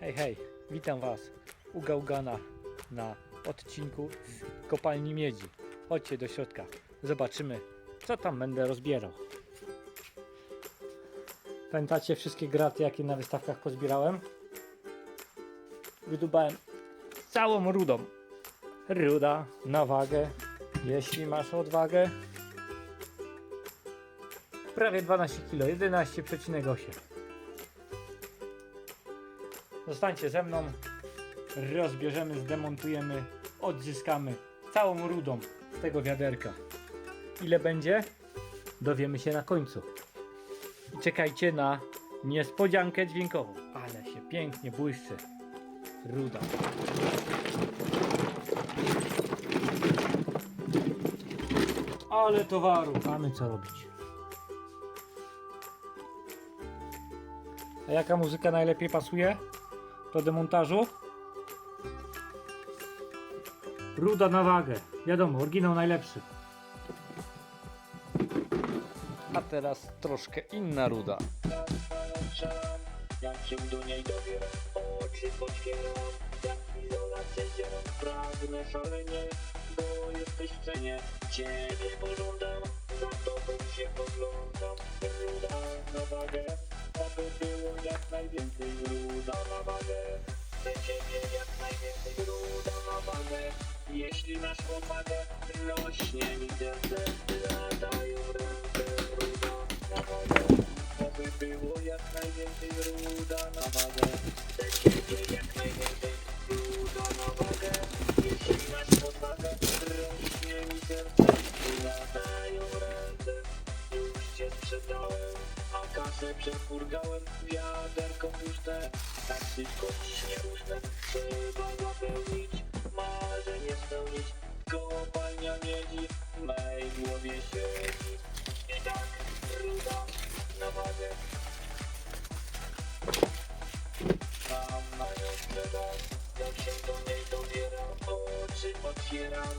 Hej, hej, witam Was u Gałgana na odcinku z kopalni miedzi. Chodźcie do środka, zobaczymy co tam będę rozbierał. Pamiętacie wszystkie graty jakie na wystawkach pozbierałem? Wydubałem całą rudą. Ruda na wagę, jeśli masz odwagę. Prawie 12 kg, 11,8 Zostańcie ze mną, rozbierzemy, zdemontujemy, odzyskamy całą rudą z tego wiaderka. Ile będzie? Dowiemy się na końcu. I czekajcie na niespodziankę dźwiękową. Ale się pięknie błyszczy. Ruda. Ale towaru. Mamy co robić. A jaka muzyka najlepiej pasuje do demontażu? Ruda na wagę. Wiadomo, oryginał najlepszy. A teraz troszkę inna ruda. Jak się do niej dowiem, oczy otwieram Jak izolację zieram, pragnę szalenie Bo jesteś w cenie, ciebie pożądam Za tobą się poglądam Ruda na wagę, aby było jak najwięcej Ruda chcę ciebie jak najwięcej wagę, jeśli masz odwagę Rośnie mi serce, latają ręce Ruda na aby było jak najwięcej ruda na ciebie jak najwięcej a kasę przefurgałem, wiaderko puste. Tak szybko nie różne, trzeba zapełnić, marzenie spełnić. Kopalnia miedzi w mej głowie siedzi. I tak ruda na wagę. Mam na nią jak się do niej dobieram, oczy otwieram.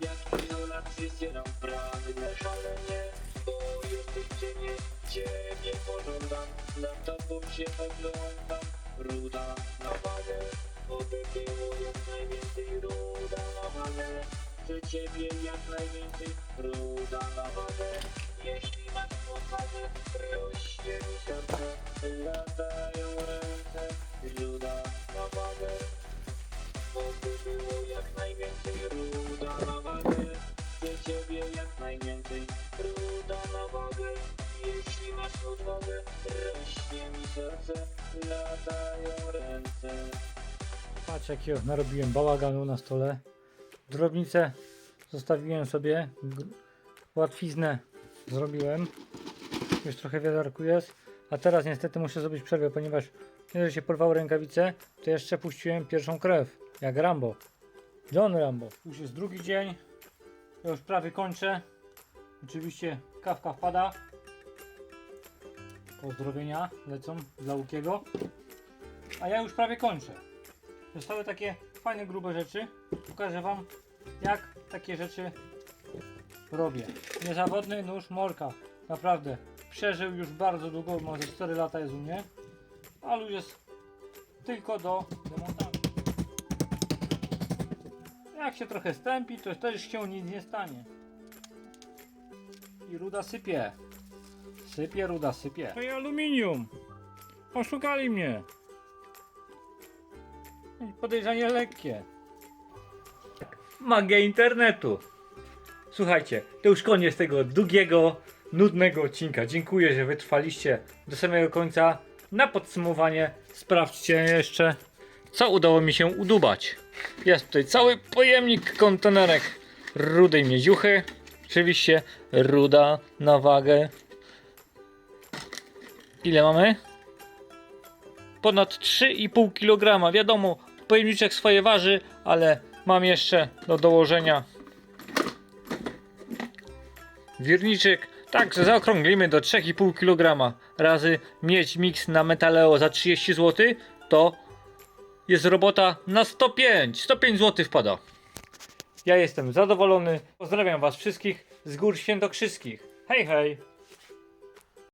Jak izolację zdzieram, pragnę szalenie, bo jesteś w cienie, ciebie pożądam, za tobą się oglądam. Ruda na wagę, było jak najwięcej ruda na wagę. Chcę ciebie jak najwięcej, ruda na wagę. Jeśli masz odwagę, rośnie mi serce, latają Odwagę, rośnie mi serce, latają ręce. Patrz jakiego narobiłem bałaganu na stole. Drobnicę zostawiłem sobie. Łatwiznę zrobiłem. Już trochę wiaderku jest. A teraz niestety muszę zrobić przerwę, ponieważ że się porwały rękawice, to jeszcze puściłem pierwszą krew. Jak Rambo. John Rambo. Już jest drugi dzień. Ja już prawie kończę. Oczywiście kawka wpada. Pozdrowienia lecą dla Łukiego. A ja już prawie kończę. Zostały takie fajne, grube rzeczy. Pokażę Wam, jak takie rzeczy robię. Niezawodny nóż Morka. Naprawdę. Przeżył już bardzo długo, może 4 lata jest u mnie. Ale już jest tylko do demontażu. Jak się trochę stępi, to też się nic nie stanie. I ruda sypie. Sypie, ruda sypie. To i aluminium. Oszukali mnie. Podejrzanie lekkie. Magia internetu. Słuchajcie, to już koniec tego długiego, nudnego odcinka. Dziękuję, że wytrwaliście do samego końca. Na podsumowanie sprawdźcie jeszcze, co udało mi się udubać. Jest tutaj cały pojemnik, kontenerek rudej miedziuchy. Oczywiście ruda na wagę. Ile mamy? ponad 3,5 kg. Wiadomo, pojemniczek swoje waży, ale mam jeszcze do dołożenia wirniczek. Tak, zaokrąglimy do 3,5 kg razy mieć miks na metaleo za 30 zł, to jest robota na 105. 105 zł wpada. Ja jestem zadowolony. Pozdrawiam Was wszystkich z gór świętokrzyskich. Hej, hej!